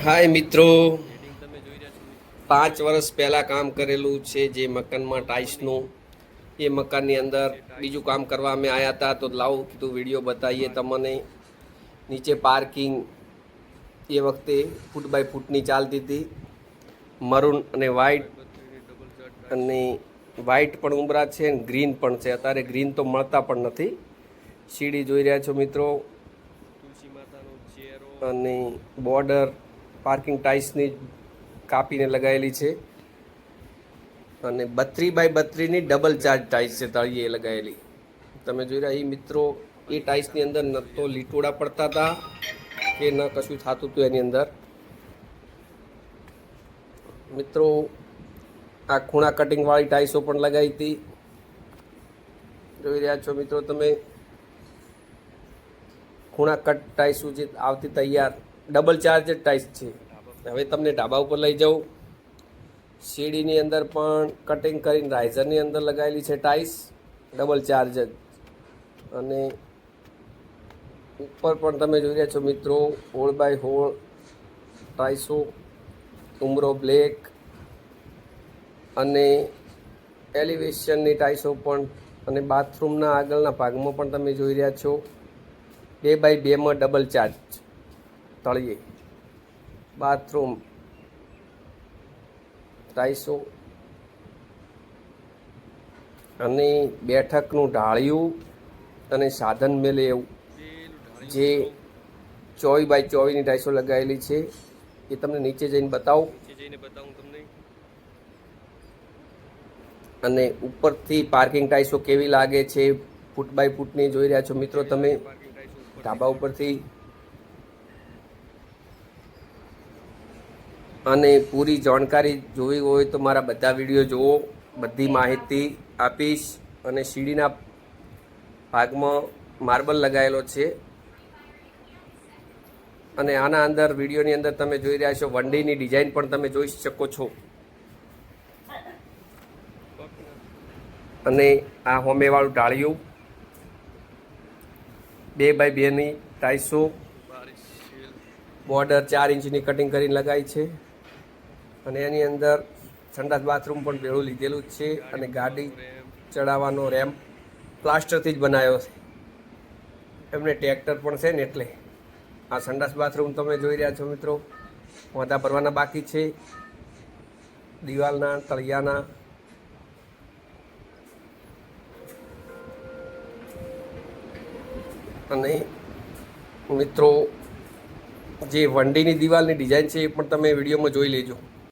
હાય મિત્રો. પાંચ વર્ષ પહેલાં કામ કરેલું છે જે મકાનમાં ટાઇલ્સનું. એ મકાનની અંદર બીજું કામ કરવા અમે આવ્યા હતા તો લાવો કીધું વીડિયો બતાવીએ તમને. નીચે પાર્કિંગ એ વખતે ફૂટ બાય ફૂટની ચાલતી હતી. મરૂન અને વ્હાઇટ અને વ્હાઇટ પણ ઉમરા છે અને ગ્રીન પણ છે. અત્યારે ગ્રીન તો મળતા પણ નથી. સીડી જોઈ રહ્યા છો મિત્રો. અને બોર્ડર પાર્કિંગ ટાઇલ્સની કાપીને લગાવેલી છે. અને બત્રી બાય બત્રીની ડબલ ચાર્જ ટાઇલ્સ છે તળીએ લગાવેલી તમે જોઈ રહ્યા, એ મિત્રો એ ટાઇલ્સની અંદર ન તો લીટોડા પડતા હતા કે ન કશું થતું હતું એની અંદર. મિત્રો, આ ખૂણા કટિંગવાળી ટાઇલ્સો પણ લગાવી હતી. જોઈ રહ્યા છો મિત્રો તમે? ખૂણા કટ ટાઈસ જે આવતી તૈયાર ડબલ ચાર્જ ટાઈસ છે. હવે તમને ઢાબા ઉપર લઈ જાઉં. સીડીની અંદર પણ કટિંગ કરીને રાઇઝરની અંદર લગાવેલી છે ટાઈસ ડબલ ચાર્જ જ અને ઉપર પણ તમે જોઈ રહ્યા છો મિત્રો હોળ બાય હોળ ટાઈસો ઉમરો બ્લેક અને એલિવેશનની ટાઈસો પણ અને બાથરૂમના આગળના ભાગમાં પણ તમે જોઈ રહ્યા છો. બે બાય બેમાં ડબલ ચાર્જ તળિયે. બાથરૂમ ટાઈસો અને બેઠકનું ઢાળિયું અને સાધન મેલે એવું. જે ચોવીસ બાય ચોવીસની ટાઈસો લગાવેલી છે. એ તમને નીચે જઈને બતાવું. જઈને બતાવું તમને અને ઉપરથી પાર્કિંગ ટાઈસો કેવી લાગે છે? ફૂટ બાય ફૂટની જોઈ રહ્યા છો મિત્રો તમે. ઢાબા ઉપરથી અને પૂરી જાણકારી જોવી હોય તો મારા બધા વીડિયો જુઓ. બધી માહિતી આપીશ અને સીડીના ભાગમાં માર્બલ લગાવેલો છે. અને આના અંદર વિડીયોની અંદર તમે જોઈ રહ્યા છો વંડીની ડિઝાઇન પણ તમે જોઈ શકો છો. અને આ હોમેવાળું ટાળિયું બે બાય બેની ટાઈસો બોર્ડર ચાર ઇંચની કટિંગ કરીને લગાવી છે. અને એની અંદર સંડાસ બાથરૂમ પણ ભેળું લીધેલું જ છે અને ગાડી ચડાવવાનો રેમ્પ પ્લાસ્ટરથી જ બનાવ્યો છે. એમને ટ્રેક્ટર પણ છે ને એટલે. આ સંડાસ બાથરૂમ તમે જોઈ રહ્યા છો મિત્રો. વાંધા ભરવાના બાકી છે. દિવાલના, તળિયાના. અને મિત્રો, જે વંડીની દિવાલની ડિઝાઇન છે એ પણ તમે વિડીયોમાં જોઈ લેજો.